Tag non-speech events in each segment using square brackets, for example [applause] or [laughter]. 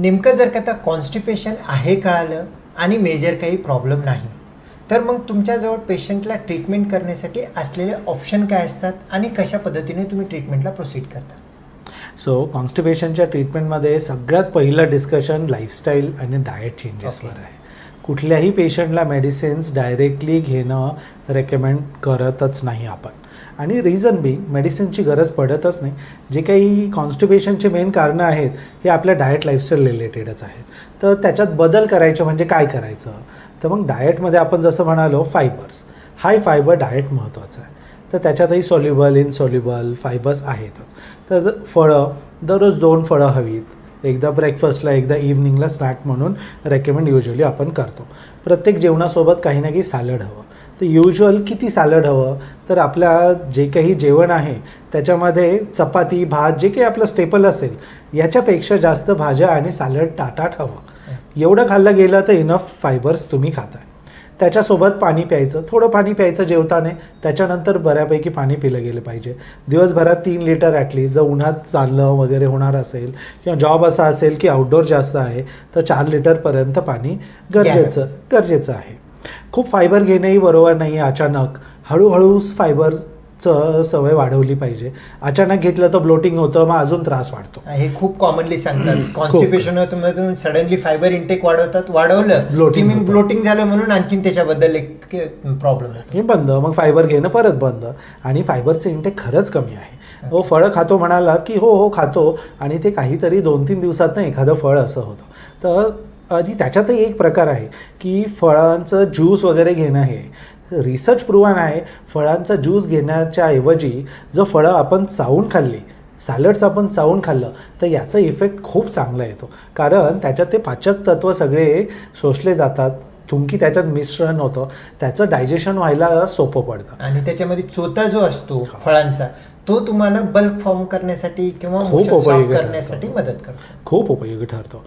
नेमकं जर का आता कॉन्स्टिपेशन आहे कळालं आणि मेजर काही प्रॉब्लेम नाही तर मग तुमच्याजवळ पेशंटला ट्रीटमेंट करण्यासाठी असलेले ऑप्शन काय असतात आणि कशा पद्धतीने तुम्ही ट्रीटमेंटला प्रोसीड करता सो कॉन्स्टिपेशनच्या ट्रीटमेंटमध्ये सगळ्यात पहिलं डिस्कशन लाईफस्टाईल आणि डाएट चेंजेसवर. आहे कुठल्याही पेशंटला मेडिसिन्स डायरेक्टली घेणं रेकमेंड करतच नाही आपण. आणि रिझन बी मेडिसिनची गरज पडतच नाही. जे काही कॉन्स्टिपेशनचे मेन कारणं आहेत हे आपल्या डाएट लाईफस्टाईल रिलेटेडच आहेत. तर त्याच्यात बदल करायचे म्हणजे काय करायचं? तर मग डाएटमध्ये आपण जसं म्हणालो फायबर्स हाय फायबर डाएट महत्त्वाचं आहे. तर त्याच्यातही सॉल्युबल इनसॉल्युबल फायबर्स आहेतच. तर फळं दररोज दोन फळं हवीत. एकदा ब्रेकफास्टला एकदा इव्हनिंगला स्नॅक म्हणून रेकमेंड युजली आपण करतो. प्रत्येक जेवणासोबत काही ना काही सॅलड हवं. तर युजल किती सॅलड हवं? तर आपल्या जे काही जेवण आहे त्याच्यामध्ये चपाती भात जे काही आपलं स्टेपल असेल याच्यापेक्षा जास्त भाज्या आणि सॅलड टाटाट हवं. एवढं खाल्लं गेलं तर इनफ फायबर्स तुम्ही खाताय त्याच्यासोबत पाणी प्यायचं थोडं पाणी प्यायचं जेवताने त्याच्यानंतर बऱ्यापैकी पाणी पिलं गेलं पाहिजे. दिवसभरात तीन लिटर ॲटलीस्ट जर उन्हात चाललं वगैरे होणार असेल किंवा जॉब असा असेल की आउटडोर जास्त आहे तर चार लिटरपर्यंत पाणी गरजेचं गरजेचं आहे. खूप फायबर घेणंही बरोबर नाही आहे अचानक. हळूहळू फायबरचं सवय वाढवली पाहिजे. अचानक घेतलं तर ब्लोटिंग होतं मग अजून त्रास वाढतो. हे खूप कॉमनली सांगतात. कॉन्स्टिपेशन मधून सडनली फायबर इंटेक वाढवतात. वाढवलं होतं. ब्लोटिंग झालं म्हणून आणखीन त्याच्याबद्दल एक प्रॉब्लेम हे बंद मग फायबर घेणं परत बंद. आणि फायबरचं इंटेक खरंच कमी आहे. हो फळं खातो म्हणाला की हो हो खातो. आणि ते काहीतरी दोन तीन दिवसातनं एखादं फळ असं होतं. तर आधी त्याच्यातही एक प्रकार आहे की फळांचं ज्यूस वगैरे घेणं हे. रिसर्च प्रूव्हन आहे फळांचा ज्यूस घेण्याच्या ऐवजी जर फळं आपण चावून खाल्ली सॅलड्स आपण चावून खाल्लं तर याचा इफेक्ट खूप चांगला येतो. कारण त्याच्यात ते पाचक तत्व सगळे शोषले जातात. तुमकी त्याच्यात मिश्रण होतं त्याचं डायजेशन व्हायला सोपं पडतं. आणि त्याच्यामध्ये चोता जो असतो फळांचा तो तुम्हाला बल्क फॉर्म करण्यासाठी किंवा खूप उपयोगी. करण्यासाठी मदत करतो. खूप उपयोगी ठरतो.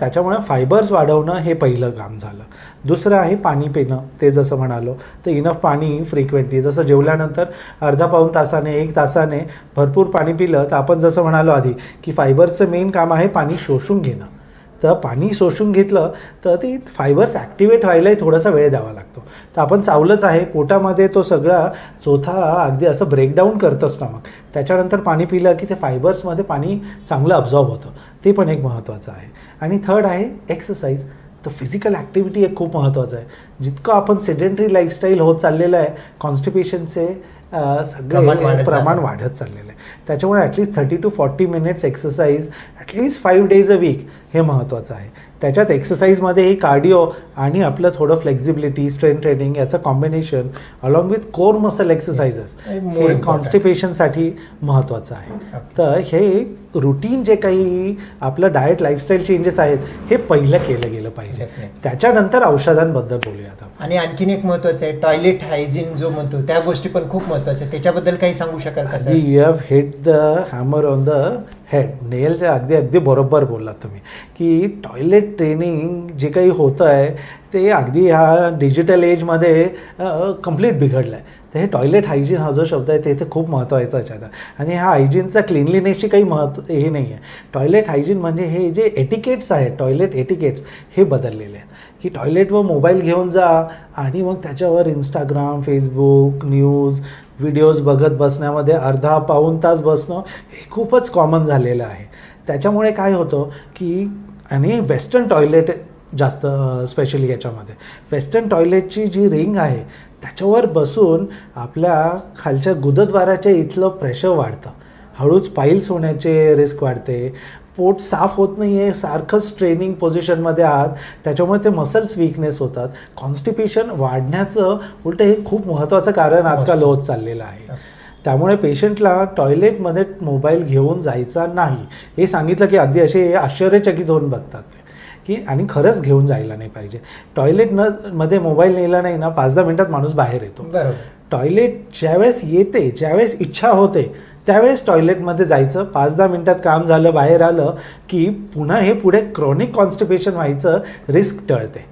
त्याच्यामुळे फायबर्स वाढवणं हे पहिलं काम झालं. दुसरं आहे पाणी पिणं ते जसं म्हणालो तर इनफ पाणी फ्रिक्वेंटली जसं जेवल्यानंतर अर्धा पाऊण तासाने एक तासाने भरपूर पाणी पिलं तर आपण जसं म्हणालो आधी की फायबरचं मेन काम आहे पाणी शोषून घेणं. तर पाणी शोषून घेतलं तर ते फायबर्स ॲक्टिवेट व्हायलाही थोडासा वेळ द्यावा लागतो. तर आपण चावलंच आहे पोटामध्ये तो सगळा चोथा अगदी असं ब्रेकडाऊन करतंच ना मग. त्याच्यानंतर पाणी पिलं की ते फायबर्समध्ये पाणी चांगलं अब्झॉर्ब होतं. ते पण एक महत्त्वाचं आहे. आणि थर्ड आहे एक्सरसाइज तर फिजिकल ॲक्टिव्हिटी एक खूप महत्त्वाचं आहे. जितकं आपण सेडेंटरी लाईफस्टाईल होत चाललेलं आहे कॉन्स्टिपेशनचे सगळे प्रमाण. वाढत चाललेलं आहे. त्याच्यामुळे at least thirty two forty minutes exercise at least five days a week हे महत्त्वाचं आहे. त्याच्यात एक्सरसाइजमध्ये ही कार्डिओ आणि आपलं थोडं फ्लेक्झिबिलिटी स्ट्रेंथ ट्रेनिंग याचं combination along with core muscle exercises हे. कॉन्स्टिपेशनसाठी महत्त्वाचं आहे. तर हे रुटीन जे काही आपलं डाएट लाईफस्टाईल चेंजेस आहेत हे पहिलं केलं गेलं पाहिजे. त्याच्यानंतर औषधांबद्दल बोलूयात आपण. आणि आणखीन एक महत्वाचं आहे टॉयलेट हायजीन जो म्हणतो त्या गोष्टी पण खूप महत्त्वाच्या आहेत. त्याच्याबद्दल काही सांगू शकाल का you have hit the hammer on the head नेलच्या अगदी अगदी बरोबर बोललात तुम्ही. की टॉयलेट ट्रेनिंग जे काही होतं आहे ते अगदी ह्या डिजिटल एजमध्ये कंप्लीट बिघडलं आहे तर हे टॉयलेट हायजीन हा जो शब्द आहे ते इथे खूप महत्त्वाचा आहे आणि ह्या हायजीनचा क्लिनलीनेसची काही महत्त्व हे नाही आहे टॉयलेट हायजीन म्हणजे हे जे एटिकेट्स आहेत टॉयलेट एटिकेट्स हे बदललेले आहेत. की टॉयलेटवर मोबाईल घेऊन जा आणि मग त्याच्यावर इंस्टाग्राम फेसबुक न्यूज व्हिडिओज बघत बसण्यामध्ये अर्धा पाऊण तास बसणं हे खूपच कॉमन झालेलं आहे. त्याच्यामुळे काय होतं की आणि वेस्टर्न टॉयलेट जास्त स्पेशली याच्यामध्ये. वेस्टर्न टॉयलेटची जी रिंग आहे त्याच्यावर बसून आपल्या खालच्या गुदद्वाराच्या इथलं प्रेशर वाढतं. हळूच पाईल्स होण्याचे रिस्क वाढते. पोट साफ होत नाही आहे सारखंच ट्रेनिंग पोझिशनमध्ये आहात त्याच्यामुळे ते मसल्स विकनेस होतात. कॉन्स्टिपेशन वाढण्याचं उलट हे खूप महत्त्वाचं कारण आजकाल होत चाललेलं आहे. त्यामुळे पेशंटला टॉयलेटमध्ये मोबाईल घेऊन जायचा नाही. हे सांगितलं की अगदी असे आश्चर्यचकित होऊन बघतात की आणि खरंच घेऊन जायला नाही पाहिजे. टॉयलेट न मध्ये मोबाईल नेला नाही ना पाच दहा मिनिटात माणूस बाहेर येतो. टॉयलेट ज्यावेळेस येते ज्यावेळेस इच्छा होते त्यावेळेस टॉयलेटमध्ये जायचं पाच दहा मिनिटात काम झालं बाहेर आलं की पुन्हा हे पुढे क्रॉनिक कॉन्स्टिपेशन व्हायचं रिस्क टळते.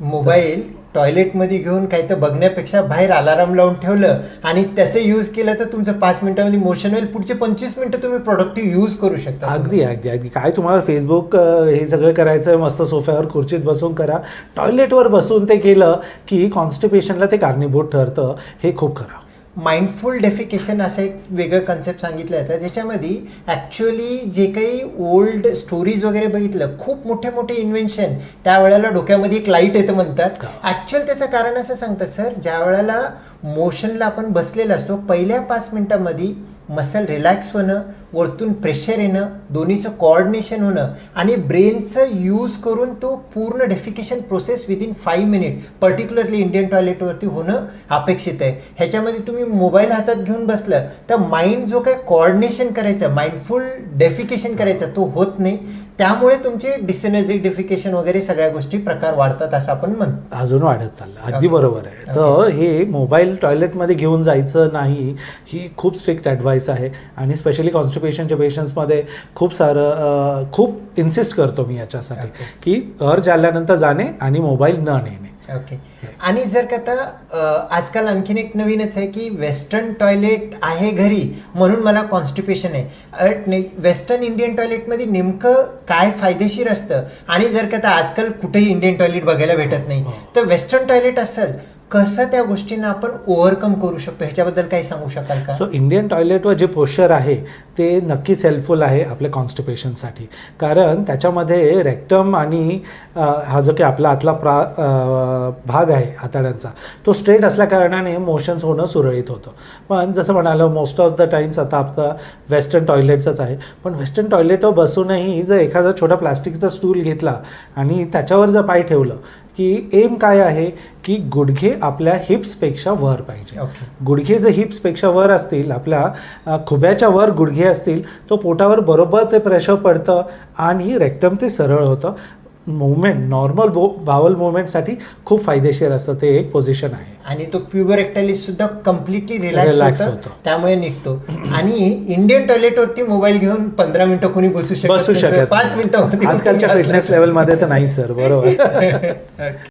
मोबाईल टॉयलेटमध्ये घेऊन काही तर बघण्यापेक्षा बाहेर अलाराम लावून ठेवलं आणि त्याचं यूज केलं तर तुमचं पाच मिनिटामध्ये मोशन होईल पुढचे पंचवीस मिनिटं तुम्ही प्रोडक्टिव्ह यूज करू शकता अगदी अगदी अगदी. काय तुम्हाला फेसबुक हे सगळं करायचं मस्त सोफ्यावर खुर्चीत बसून करा. टॉयलेटवर बसून ते केलं की कॉन्स्टिपेशनला ते कारणीभूत ठरतं. हे खूप खरं माइंडफुल डेफिकेशन असं एक वेगळं कन्सेप्ट सांगितलं जातं ज्याच्यामध्ये ॲक्च्युअली जे काही ओल्ड स्टोरीज वगैरे बघितलं खूप मोठे मोठे इन्व्हेन्शन त्यावेळेला डोक्यामध्ये एक लाइट येतं म्हणतात. ॲक्च्युअल त्याचं कारण असं सांगतं सर ज्या वेळेला मोशनला आपण बसलेला असतो पहिल्या पाच मिनिटामध्ये मसल रिलॅक्स होणं वरतून प्रेशर येणं दोन्हीचं कॉर्डिनेशन होणं आणि ब्रेनचं यूज करून तो पूर्ण defecation process within five minute particularly Indian टॉयलेटवरती होणं अपेक्षित आहे. ह्याच्यामध्ये तुम्ही मोबाईल हातात घेऊन बसलं तर माइंड जो काही कॉर्डिनेशन करायचं माइंडफुल डेफिकेशन करायचं तो होत नाही. त्यामुळे तुमचे डिसेनर्जिफिकेशन वगैरे सगळ्या गोष्टी प्रकार वाढतात असं आपण म्हणतो. अजून वाढत चाललं. अगदी. बरोबर आहे. तर हे मोबाईल टॉयलेटमध्ये घेऊन जायचं नाही ही खूप स्ट्रिक्ट ॲडवाईस आहे. आणि स्पेशली कॉन्स्टिपेशनच्या पेशंट्समध्ये खूप सारं खूप इन्सिस्ट करतो मी याच्यासाठी. की अर्ज आल्यानंतर जाणे आणि मोबाईल न नेणे. ओके आणि जर का आता आजकाल आणखीन एक नवीनच आहे की वेस्टर्न टॉयलेट आहे घरी म्हणून मला कॉन्स्टिपेशन आहे. वेस्टर्न इंडियन टॉयलेटमध्ये नेमकं काय फायदेशीर असतं? आणि जर का आता आजकाल कुठेही इंडियन टॉयलेट बघायला भेटत नाही हो. तर वेस्टर्न टॉयलेट असेल कसं त्या गोष्टींना आपण ओव्हरकम करू शकतो? ह्याच्याबद्दल काही सांगू शकाल का? सो इंडियन टॉयलेटवर जे पोश्चर आहे ते नक्कीच हेल्पफुल आहे आपल्या कॉन्स्टिपेशनसाठी कारण त्याच्यामध्ये रेक्टम आणि हा जो की आपला आतला प्रा भाग आहे आतड्यांचा तो स्ट्रेट असल्याकारणाने मोशन्स होणं सुरळीत होतं. पण जसं म्हणालं मोस्ट ऑफ द टाइम्स आता आपलं वेस्टर्न टॉयलेटचंच आहे. पण वेस्टर्न टॉयलेटवर बसूनही जर एखादा छोटा प्लास्टिकचा स्टूल घेतला आणि त्याच्यावर जर पाय ठेवलं की एम काय आहे? की गुडघे आपल्या हिप्सपेक्षा वर पाहिजे. ओके गुडघे जर हिप्सपेक्षा वर असतील आपल्या खुब्याच्या वर गुडघे असतील तो पोटावर बरोबर ते प्रेशर पडतं आणि रेक्टम ते सरळ होतं. मुवमेंट नॉर्मल बो बावल मुवमेंटसाठी खूप फायदेशीर असतं ते एक पोझिशन आहे आणि तो प्युअर एक्टॅलिस सुद्धा कम्प्लिटली रिलॅक्स होतं. त्यामुळे निघतो आणि इंडियन टॉयलेटवरती मोबाईल घेऊन पंधरा मिनिटं कोणी बसू शकत बसू. शकत पाच. मिनिटामध्ये आजकालच्या फिटनेस. लेवलमध्ये तर नाही सर बरोबर. [laughs]